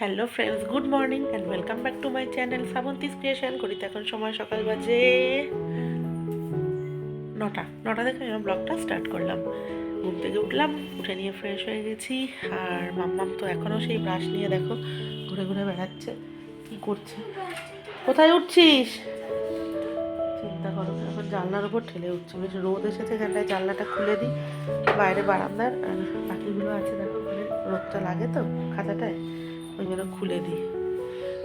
Hello friends good morning and welcome back to my channel Shrabanti's creation করি তো এখন সময় সকাল বাজে নটা। নটা থেকে আমি ব্লগটা স্টার্ট করলাম। ঘুম থেকে উঠলাম, উঠে নিয়ে ফ্রেশ হয়ে গেছি। আর মাম্মাম তো এখনও সেই ব্রাশ নিয়ে দেখো, ঘুরে ঘুরে বেড়াচ্ছে। কী করছে? কোথায় উঠছিস? চিন্তা করো এখন জানলার উপর ঠেলে উঠছে। বেশ রোদ এসেছে এখানটায় জানলাটা খুলে দিই। বাইরে বারান্দার, আর পাখিগুলো আছে দেখো রোদটা লাগে তো, খাঁচাটায়। ওই জন্য খুলে দিই।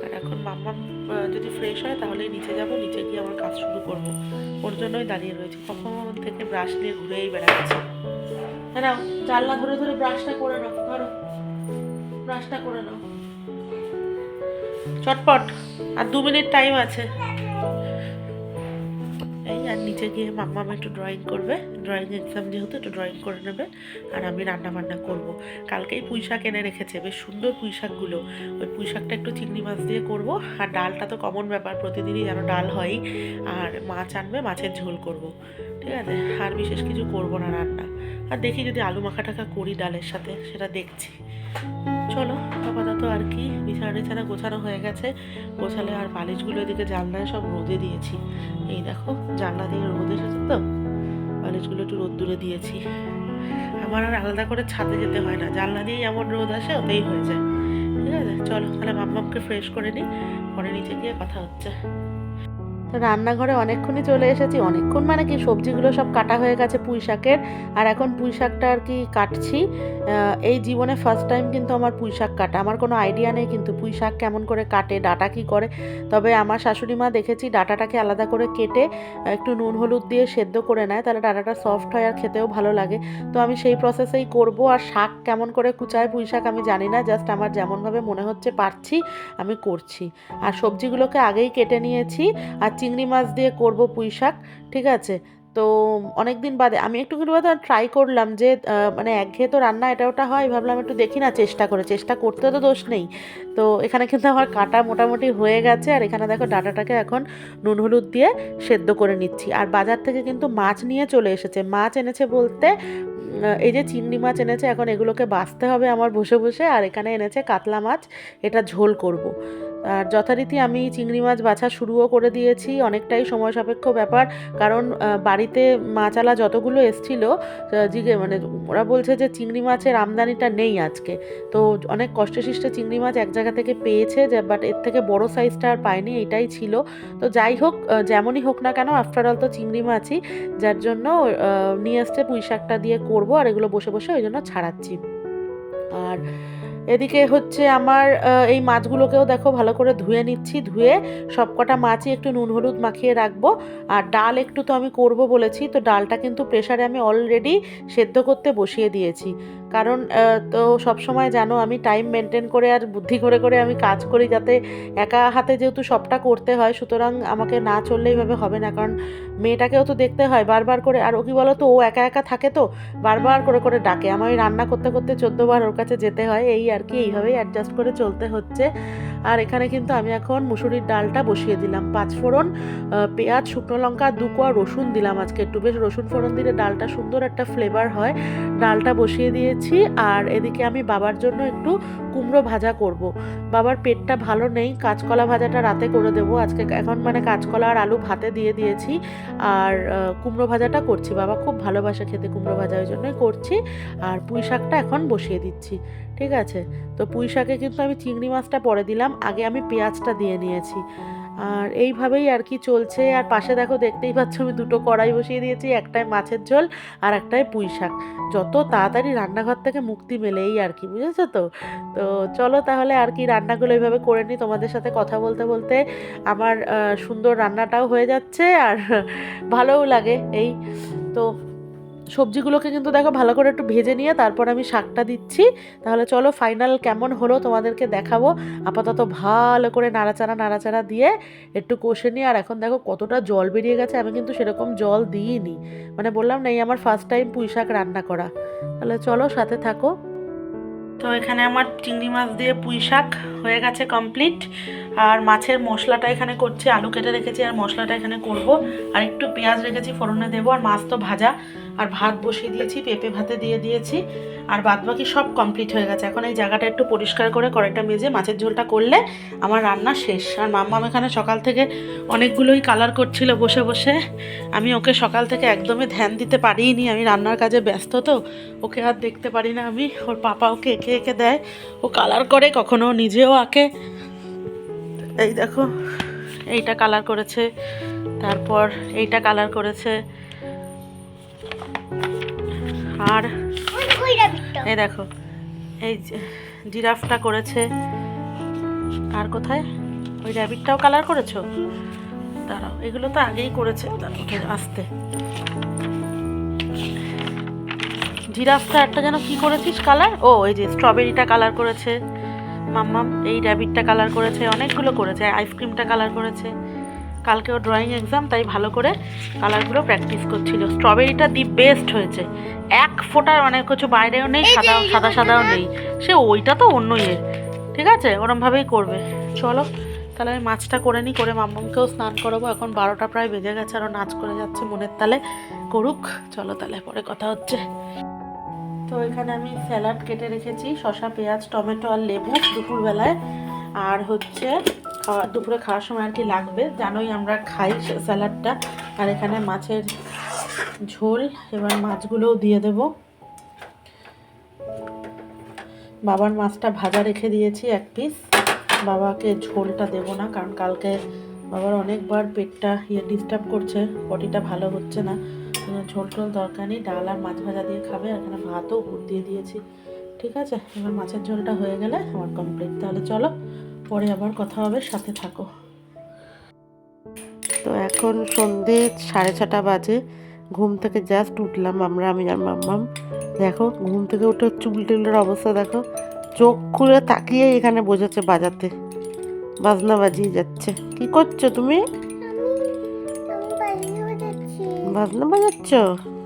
আর এখন মাম্মাম আহ, যদি ফ্রেশ হয় তাহলে নিচে যাব নিচে গিয়ে আমার কাজ শুরু করব। ওর জন্যই দাঁড়িয়ে রয়েছে। কখন থেকে ব্রাশ নিয়ে ঘুরেই বেড়াচ্ছে। হ্যাঁ জানলা ধরে ধরে ব্রাশটা করে নাও ধরো। ব্রাশটা করে নাও। চটপট। আর দু মিনিট টাইম আছে। নিচে গিয়ে মাম্মাম একটু ড্রয়িং করবে। ড্রয়িং এক্সাম যেহেতু, একটু ড্রয়িং করে নেবে। আর আমি রান্না বান্না করব। কালকেই পুঁই শাক এনে রেখেছে। বেশ সুন্দর পুঁই শাকগুলো ওই পুঁই শাকটা একটু চিংড়ি মাছ দিয়ে করব। আর ডালটা তো কমন ব্যাপার, প্রতিদিনই যেন ডাল হয়ই আর মাছ আনবে, মাছের ঝোল করব। ঠিক আছে? আর বিশেষ কিছু করব না রান্না। আর দেখি যদি আলু মাখা টাখা করি ডালের সাথে, সেটা দেখছি। চলো। আপাতত আর কি, বিছানা ছাড়া গোছানো হয়ে গেছে। গোছালে আর বালিশগুলো এদিকে জানলায় সব রোদে দিয়েছি। এই দেখো, জানলা দিয়ে রোদ এসেছে তো। বালিশগুলো একটু রোদ দূরে দিয়েছি। আমার আর আলাদা করে ছাদে যেতে হয় না। জানলা দিয়েই এমন রোদ আসে, ওতেই হয়ে যায়। ঠিক আছে? চলো, তাহলে মাম্মামকে ফ্রেশ করে নিই পরে নিচে গিয়ে কথা হচ্ছে। তো রান্নাঘরে অনেকক্ষণই চলে এসেছি। অনেকক্ষণ মানে কি, সবজিগুলো সব কাটা হয়ে গেছে পুঁই শাকের। আর এখন পুঁই শাকটা আর কি কাটছি। এই জীবনে ফার্স্ট টাইম কিন্তু আমার পুঁই শাক কাটা। আমার কোনো আইডিয়া নেই কিন্তু পুঁই শাক কেমন করে কাটে, ডাটা কি করে। তবে আমার শাশুড়ি মা দেখেছি ডাটাটাকে আলাদা করে কেটে একটু নুন হলুদ দিয়ে সেদ্ধ করে নেয়। তাহলে ডাটাটা সফট হয় আর খেতেও ভালো লাগে। তো আমি সেই প্রসেসেই করব। আর শাক কেমন করে কুচায় পুঁই শাক আমি জানি না। জাস্ট আমার যেমনভাবে মনে হচ্ছে পারছি, আমি করছি। আর সবজিগুলোকে আগেই কেটে নিয়েছি। আর চিংড়ি মাছ দিয়ে করব পুঁই শাক, ঠিক আছে? তো অনেক দিন বাদে, আমি একটু কিন্তু ট্রাই করলাম যে মানে একঘেয়ে তো রান্না এটা ওটা হয়, ভাবলাম একটু দেখি না, চেষ্টা করে, চেষ্টা করতে তো দোষ নেই। তো এখানে কিন্তু আমার কাটা মোটামুটি হয়ে গেছে, আর এখানে দেখো ডাটাটাকে এখন নুন হলুদ দিয়ে সেদ্ধ করে নিচ্ছি। আর বাজার থেকে কিন্তু মাছ নিয়ে চলে এসেছে। মাছ এনেছে বলতে এই যে চিংড়ি মাছ এনেছে, এখন এগুলোকে বাছতে হবে আমার বসে বসে, আর এখানে এনেছে কাতলা মাছ, এটা ঝোল করব। আর যথারীতি আমি চিংড়ি মাছ বাছা শুরুও করে দিয়েছি। অনেকটাই সময় সাপেক্ষ ব্যাপার। কারণ বাড়িতে মাছালা যতগুলো এসছিল জিগে মানে ওরা বলছে যে চিংড়ি মাছের আমদানিটা নেই আজকে। তো অনেক কষ্টে শিষ্টে চিংড়ি মাছ এক জায়গা থেকে পেয়েছে যে বাট এর থেকে বড় সাইজটা আর পায়নি, এটাই ছিল। তো যাই হোক যেমনই হোক না কেন আফটার অল তো চিংড়ি মাছই। যার জন্য নিয়ে আসতে পুঁই শাকটা দিয়ে করব, আর এগুলো বসে বসে ওই জন্য ছাড়াচ্ছি। আর এদিকে হচ্ছে আমার এই মাছগুলোকেও দেখো ভালো করে ধুয়ে নিচ্ছি, ধুয়ে সবকটা মাছই একটু নুন হলুদ মাখিয়ে রাখব। আর ডাল একটু তো আমি করব বলেছি, তো ডালটা কিন্তু প্রেশারে আমি অলরেডি সেদ্ধ করতে বসিয়ে দিয়েছি। কারণ তো সব সময় জানো আমি টাইম মেনটেন করে আর বুদ্ধি করে করে আমি কাজ করি যাতে একা হাতে যেহেতু সবটা করতে হয়, সুতরাং আমাকে না চললে এইভাবে হবে না। কারণ মেয়েটাকেও তো দেখতে হয়, বারবার করে, আর ও কি বলো তো ও একা একা থাকে তো, বারবার করে করে ডাকে। আমার রান্না করতে করতে চোদ্দোবার ওর কাছে যেতে হয়, এই আর কি, এইভাবেই অ্যাডজাস্ট করে চলতে হচ্ছে। আর এখানে কিন্তু আমি এখন মুসুরির ডালটা বসিয়ে দিলাম। পাঁচ ফোড়ন পেঁয়াজ, শুকনো লঙ্কা, দু কোয়া রসুন দিলাম আজকে। একটু বেশ রসুন ফোড়ন দিলে ডালটা সুন্দর একটা ফ্লেভার হয়। ডালটা বসিয়ে দিয়েছি আর এদিকে আমি বাবার জন্য একটু কুমড়ো ভাজা করব। বাবার পেটটা ভালো নেই, কাঁচকলা ভাজাটা রাতে করে দেবো। আজকে এখন মানে কাঁচকলা আর আলু ভাতে দিয়ে দিয়েছি আর কুমড়ো ভাজাটা করছি। বাবা খুব ভালোবাসে খেতে কুমড়ো ভাজা, ওই জন্যই করছি। আর পুঁই শাকটা এখন বসিয়ে দিচ্ছি। ঠিক আছে? তো পুঁই শাকে কিন্তু আমি চিংড়ি মাছটা পরে দিলাম, আগে আমি পেঁয়াজটা দিয়ে নিয়েছি। আর এইভাবেই আর কি চলছে। আর পাশে দেখো, দেখতেই পাচ্ছ আমি দুটো কড়াই বসিয়ে দিয়েছি একটায় মাছের ঝোল আর একটায় পুঁই শাক। যত তাড়াতাড়ি রান্নাঘর থেকে মুক্তি মেলে এই আর কি, বুঝেছ তো? তো চলো তাহলে আর কি রান্নাগুলো এইভাবে করে নিই, তোমাদের সাথে কথা বলতে বলতে আমার সুন্দর রান্নাটাও হয়ে যাচ্ছে আর ভালোও লাগে এই। তো সবজিগুলোকে কিন্তু দেখো ভালো করে একটু ভেজে নিয়ে তারপর আমি শাকটা দিচ্ছি। তাহলে চলো ফাইনাল কেমন হলো তোমাদেরকে দেখাবো। আপাতত ভালো করে নাড়াচাড়া নাড়াচাড়া দিয়ে একটু কষে নিয়ে, আর এখন দেখো কতটা জল বেরিয়ে গেছে, আমি কিন্তু সেরকম জল দিইনি। মানে বললাম না, এই আমার ফার্স্ট টাইম পুঁই শাক রান্না করা। তাহলে চলো সাথে থাকো। তো এখানে আমার চিংড়ি মাছ দিয়ে পুঁই শাক হয়ে গেছে কমপ্লিট আর মাছের মশলাটা এখানে করছি, আলু কেটে রেখেছি, আর মশলাটা এখানে করব। আর একটু পেঁয়াজ রেখেছি, ফোড়নে দেবো, আর মাছ তো ভাজা। আর ভাত বসিয়ে দিয়েছি, পেঁপে ভাতে দিয়ে দিয়েছি, আর বাদ বাকি সব কমপ্লিট হয়ে গেছে। এখন এই জায়গাটা একটু পরিষ্কার করে কড়াইটা মেজে মাছের ঝোলটা করলে আমার রান্না শেষ। আর মাম্মাম এখানে সকাল থেকে অনেকগুলোই কালার করছিল বসে বসে। আমি ওকে সকাল থেকে একদমই ধ্যান দিতে পারিনি, আমি রান্নার কাজে ব্যস্ত তো, ওকে আর দেখতে পারি না আমি। ওর পাপা ওকে এঁকে এঁকে দেয়, ও কালার করে, কখনো নিজেও আঁকে। এই দেখো, এইটা কালার করেছে, তারপর এইটা কালার করেছে। আর এই দেখো, এই জিরাফটা করেছে। আর কোথায়? ওই র্যাবিটটাও কালার করেছ? দাঁড়াও, এগুলো তো আগেই করেছে। আসতে। জিরাফটা একটা যেন কি করেছিস কালার ও, এই যে স্ট্রবেরিটা কালার করেছে। মাম্মাম এই র্যাবিটটা কালার করেছে, অনেকগুলো করেছে। আইসক্রিমটা কালার করেছে। কালকে ও ড্রয়িং এক্সাম তাই ভালো করে কালারগুলো প্র্যাকটিস করছিল। স্ট্রবেরিটা দি বেস্ট হয়েছে। এক ফোঁটার মানে কিছু বাইরেও নেই সাদা সাদা সাদাও নেই। সে ওইটা তো অন্য ইয়ে ঠিক আছে? ওরমভাবেই করবে। চলো তাহলে আমি মাছটা করে নিই করে মাম্মামকেও স্নান করাবো। এখন বারোটা প্রায় বেজে গেছে আরও নাচ করে যাচ্ছে মনের তালে। করুক চলো তাহলে পরে কথা হচ্ছে। তো এখানে আমি স্যালাড কেটে রেখেছি শসা পেঁয়াজ টমেটো আর লেবু দুপুরবেলায়। আর হচ্ছে খাওয়া দুপুরে খাওয়ার সময় আর কি লাগবে? জানোই আমরা খাই স্যালাডটা। আর এখানে মাছের ঝোল, এবার মাছগুলোও দিয়ে দেব। বাবার মাছটা ভাজা রেখে দিয়েছি এক পিস বাবাকে ঝোলটা দেবো না, কারণ কালকে বাবার অনেকবার পেটটা ইয়ে ডিস্টার্ব করছে, বডিটা ভালো হচ্ছে না। ঝোল টোল দরকার নেই, ডাল আর মাছ ভাজা দিয়ে খাবে, আর এখানে ভাতও উপর দিয়ে দিয়েছি। ঠিক আছে? এবার মাছের ঝোলটা হয়ে গেলে আমার কমপ্লিট তাহলে চলো, পরে আবার কথা হবে, সাথে থাকো। তো এখন সন্ধে সাড়ে ছটা বাজে। ঘুম থেকে জাস্ট উঠলাম আমরা আমি আর মাম্মাম। দেখো ঘুম থেকে উঠে চুল টুলের অবস্থা দেখো। চোখ খুলে তাকিয়ে এখানে বোঝাচ্ছে বাজাতে। বাজনা বাজিয়ে যাচ্ছে। কি করছ তুমি? বাজনা বাজাচ্ছ।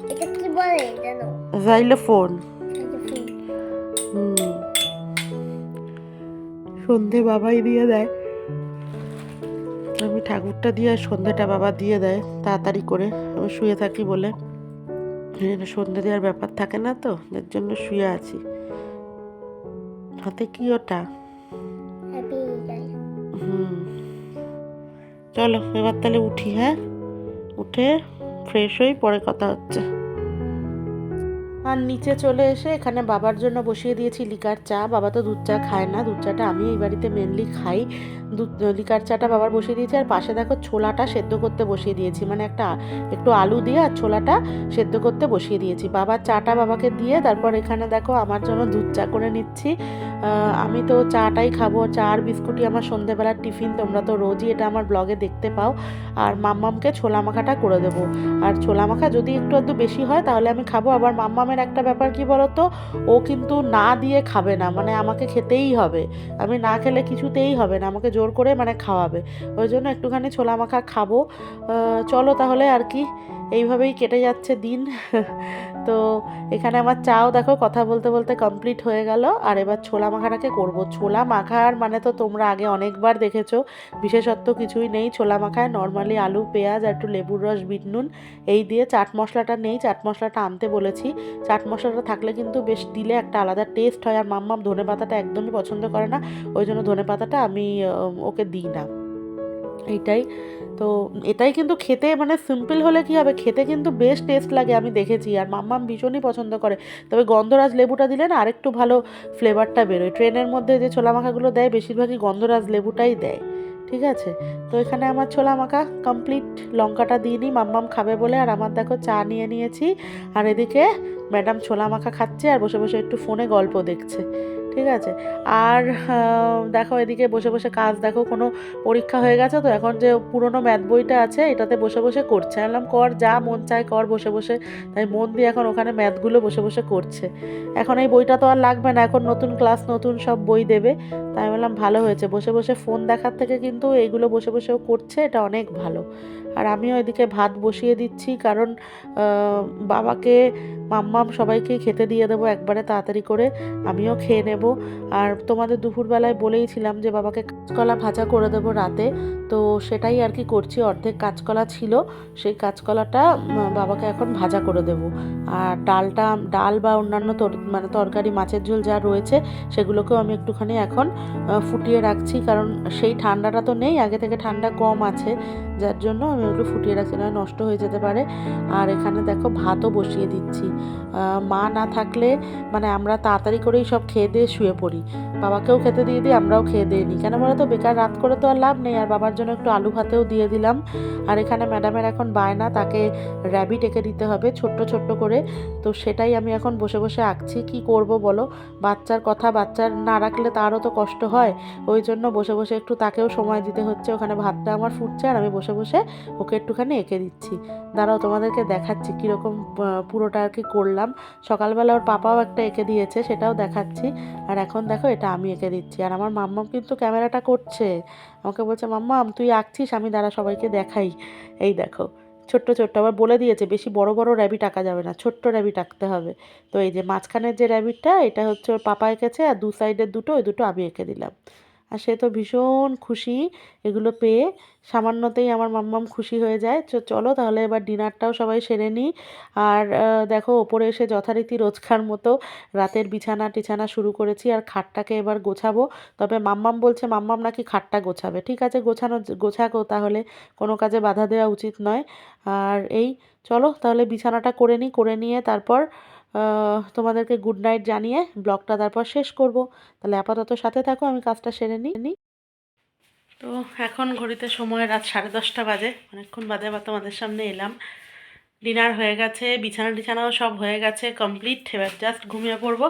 এটা কি বলে জানো? যাইলে ফোন হুম। সন্ধে বাবাই দিয়ে দেয়। ঠাকুরটা দিয়ে সন্ধ্যাটা বাবা দিয়ে দেয় তাড়াতাড়ি করে। আমি শুয়ে থাকি বলে। সন্ধ্যে সন্ধে দেওয়ার ব্যাপার থাকে না তো এর জন্য শুয়ে আছি। হাতে কি ওটা? হুম। চলো এবার তাহলে উঠি হ্যাঁ? উঠে ফ্রেশ হয়ে পরে কথা হচ্ছে। আর নিচে চলে এসে এখানে বাবার জন্য বসিয়ে দিয়েছি লিকার চা। বাবা তো দুধ চা খায় না, দুধ চাটা আমি এই বাড়িতে মেনলি খাই। দুধ, লিকার চাটা বাবার বসিয়ে দিয়েছি আর পাশে দেখো ছোলাটা সেদ্ধ করতে বসিয়ে দিয়েছি। মানে একটা, একটু আলু দিয়ে আর ছোলাটা সেদ্ধ করতে বসিয়ে দিয়েছি। বাবার চাটা বাবাকে দিয়ে তারপর এখানে দেখো আমার জন্য দুধ চা করে নিচ্ছি। আমি তো চাটাই খাব চা আর বিস্কুটই আমার সন্ধেবেলার টিফিন, তোমরা তো রোজই এটা আমার ব্লগে দেখতে পাও। আর মাম্মামকে ছোলা মাখাটা করে দেবো। আর ছোলা মাখা যদি একটু একটু বেশি হয়, তাহলে আমি খাব। আবার মাম্মামের একটা ব্যাপার কি বলতো? ও কিন্তু না দিয়ে খাবে না মানে আমাকে খেতেই হবে। আমি না খেলে কিছুতেই হবে না, আমাকে জোর করে মানে খাওয়াবে। ওই জন্য একটুখানি ছোলা মাখা খাব। চলো তাহলে আর কি। এইভাবেই কেটে যাচ্ছে দিন। তো এখানে আমার চাও দেখো কথা বলতে বলতে কমপ্লিট হয়ে গেল। আর এবার ছোলা মাখাটাকে করব। ছোলা মাখার মানে তো তোমরা আগে অনেকবার দেখেছ। বিশেষত্ব কিছুই নেই। ছোলা মাখায় নর্মালি আলু, পেঁয়াজ আর একটু লেবুর রস, বিট নুন, এই দিয়ে চাট মশলাটা নেই। চাট মশলাটা আনতে বলেছি। চাট মশলাটা থাকলে কিন্তু বেশ দিলে একটা আলাদা টেস্ট হয়। আর মাম্মাম ধনে পাতাটা একদমই পছন্দ করে না। ওই জন্য ধনে পাতাটা আমি ওকে দিই না। এইটাই। তো এটাই কিন্তু খেতে মানে সিম্পল হলে কি হবে? খেতে কিন্তু বেশ টেস্ট লাগে আমি দেখেছি। আর মাম্মাম ভীষণই পছন্দ করে। তবে গন্ধরাজ লেবুটা দিলে না আরেকটু ভালো ফ্লেভারটা বেরোয়। ট্রেনের মধ্যে যে ছোলা মাখাগুলো দেয়, বেশিরভাগই গন্ধরাজ লেবুটাই দেয়। ঠিক আছে? তো এখানে আমার ছোলা মাখা কমপ্লিট লঙ্কাটা দিয়ে নিই মাম্মাম খাবে বলে। আর আমার দেখো চা নিয়ে নিয়েছি। আর এদিকে ম্যাডাম ছোলা মাখা খাচ্ছে আর বসে বসে একটু ফোনে গল্প দেখছে। ঠিক আছে? আর দেখো এদিকে বসে বসে কাজ, দেখো কোনো পরীক্ষা হয়ে গেছে তো? এখন যে পুরনো ম্যাথ বইটা আছে, এটাতে বসে বসে করছে। আমি বললাম, কর, যা মন চায় কর বসে বসে। তাই মন দিয়ে এখন ওখানে ম্যাথগুলো বসে বসে করছে। এখন এই বইটা তো আর লাগবে না, এখন নতুন ক্লাস নতুন সব বই দেবে। তাই বললাম, ভালো হয়েছে। বসে বসে ফোন দেখার থেকে কিন্তু এইগুলো বসে বসেও করছে, এটা অনেক ভালো। আর আমিও এদিকে ভাত বসিয়ে দিচ্ছি, কারণ বাবাকে মাম্মাম সবাইকে খেতে দিয়ে দেবো, একবারে তাড়াতাড়ি করে। আমিও খেয়ে নেব। আর তোমাদের দুপুরবেলায় বলেইছিলাম যে বাবাকে কাঁচকলা ভাজা করে দেবো রাতে। তো সেটাই আর কি করছি, অর্ধেক কাঁচকলা ছিল। সেই কাঁচকলাটা বাবাকে এখন ভাজা করে দেব। আর ডালটা, ডাল বা অন্যান্য মানে তরকারি, মাছের ঝোল যা রয়েছে, সেগুলোকেও আমি একটুখানি এখন ফুটিয়ে রাখছি। কারণ সেই ঠান্ডাটা তো নেই, আগে থেকে ঠান্ডা কম আছে। যার জন্য আমি ওগুলো ফুটিয়ে রাখছি না নষ্ট হয়ে যেতে পারে। আর এখানে দেখো ভাতও বসিয়ে দিচ্ছি। মা না থাকলে মানে আমরা তাড়াতাড়ি করেই সব খেয়ে দিয়ে শুয়ে পড়ি। বাবাকেও খেতে দিয়ে দিই, আমরাও খেয়ে দিয়ে নিই। কেন বলো তো, বেকার রাত করে তো আর লাভ নেই। আর বাবার জন্য একটু আলু ভাতেও দিয়ে দিলাম। আর এখানে ম্যাডামের এখন বায়না, তাকে র্যাবিট এঁকে দিতে হবে, ছোট্ট ছোট্ট করে। তো সেটাই আমি এখন বসে বসে আঁকছি। কি করব বলো? বাচ্চার কথা বাচ্চার না রাখলে তারও তো কষ্ট হয়। ওই জন্য বসে বসে একটু তাকেও সময় দিতে হচ্ছে। ওখানে ভাতটা আমার ফুটছে আর আমি বসে বসে বসে ওকে একটুখানি এঁকে দিচ্ছি। দাঁড়াও তোমাদেরকে দেখাচ্ছি কীরকম পুরোটা আর কি করলাম। সকালবেলা ওর পাপাও একটা এঁকে দিয়েছে, সেটাও দেখাচ্ছি। আর এখন দেখো এটা আমি এঁকে দিচ্ছি। আর আমার মাম্মাম কিন্তু ক্যামেরাটা করছে। আমাকে বলছে, মাম্মাম, তুই আঁকছিস? আমি দাঁড়া সবাইকে দেখাই। এই দেখো, ছোট্ট ছোট্ট। আবার বলে দিয়েছে, বেশি বড় বড় র্যাবিট আঁকা যাবে না, ছোট্ট র্যাবিট আঁকতে হবে। তো এই যে মাঝখানের যে র্যাবিটটা, এটা হচ্ছে ওর পাপা এঁকেছে, আর দু সাইডের দুটো, ওই দুটো আমি এঁকে দিলাম। আর সে তো ভীষণ খুশি। এগুলো পেয়ে সামান্যতেই আমার মাম্মাম খুশি হয়ে যায়। চলো তাহলে এবার ডিনারটাও সবাই সেরে নিই। আর দেখো ওপরে এসে যথারীতি রোজকার মতো রাতের বিছানা টিছানা শুরু করেছি আর খাটটাকে এবার গোছাবো। তবে মাম্মাম বলছে, মাম্মাম নাকি খাটটা গোছাবে। ঠিক আছে, গোছানো, গোছাকো তাহলে। কোনো কাজে বাধা দেওয়া উচিত নয়। আর এই, চলো তাহলে বিছানাটা করে নিই, করে নিয়ে তারপর তোমাদেরকে গুড নাইট জানিয়ে ব্লগটা তারপর শেষ করব। তাহলে আপাতত সাথে থাকো, আমি কাজটা সেরে নিই। তো এখন ঘড়িতে সময় রাত সাড়ে দশটা বাজে। অনেকক্ষণ বাদে আবার তোমাদের সামনে এলাম। ডিনার হয়ে গেছে, বিছানা টিছানাও সব হয়ে গেছে কমপ্লিট এবার জাস্ট ঘুমিয়ে পড়ব।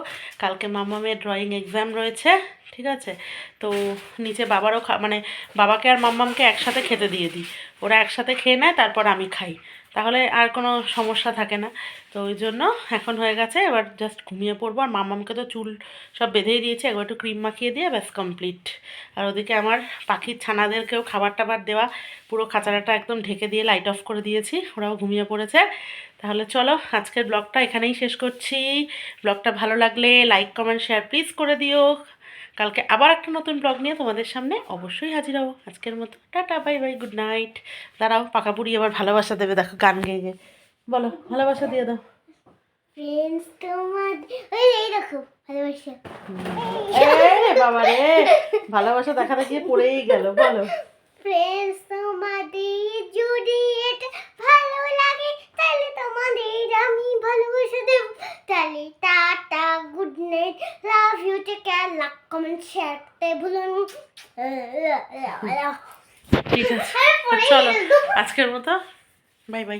কালকে মাম্মামের ড্রয়িং এক্সাম রয়েছে, ঠিক আছে? তো নিচে বাবারও খা মানে বাবাকে আর মাম্মামকে একসাথে খেতে দিয়ে দিই। ওরা একসাথে খেয়ে নেয়, তারপর আমি খাই। তাহলে আর কোনো সমস্যা থাকে না। তো ওই জন্য এখন হয়ে গেছে, এবার জাস্ট ঘুমিয়ে পড়ব। আর মাম্মামকে তো চুল সব বেঁধেই দিয়েছে, একবার একটু ক্রিম মাখিয়ে দিয়ে ব্যাস কমপ্লিট আর ওদিকে আমার পাখির ছানাদেরকেও খাবার টাবার দেওয়া, পুরো খাঁচারাটা একদম ঢেকে দিয়ে লাইট অফ করে দিয়েছি, ওরাও ঘুমিয়ে পড়েছে। তাহলে চলো, আজকের ব্লগটা এখানেই শেষ করছি। ব্লগটা ভালো লাগলে লাইক কমেন্ট শেয়ার প্লিজ করে দিও। কালকে আবার একটা নতুন ব্লগ নিয়ে তোমাদের সামনে অবশ্যই হাজির হব। আজকের মতো tata bye bye good night দাঁড়াও পাকাপুরি আবার ভালোবাসা দেবে দেখো গান গেয়ে গেয়ে। বলো ভালোবাসা দিয়ে দাও। ফ্রেন্ডস তোমার ওই এই দেখো ভালোবাসা। এ বাবা রে ভালোবাসা দেখাতে গিয়ে পড়েই গেল বলো। ফ্রেন্ডস তোমাদের এটা ভালো লাগে তাহলে তোমাদের আমি ভালোবেসে দেব। তাহলে tata good night love you take care love comment share করতে ভুলুন। ঠিক আছে চলো আজকের মতো বাই বাই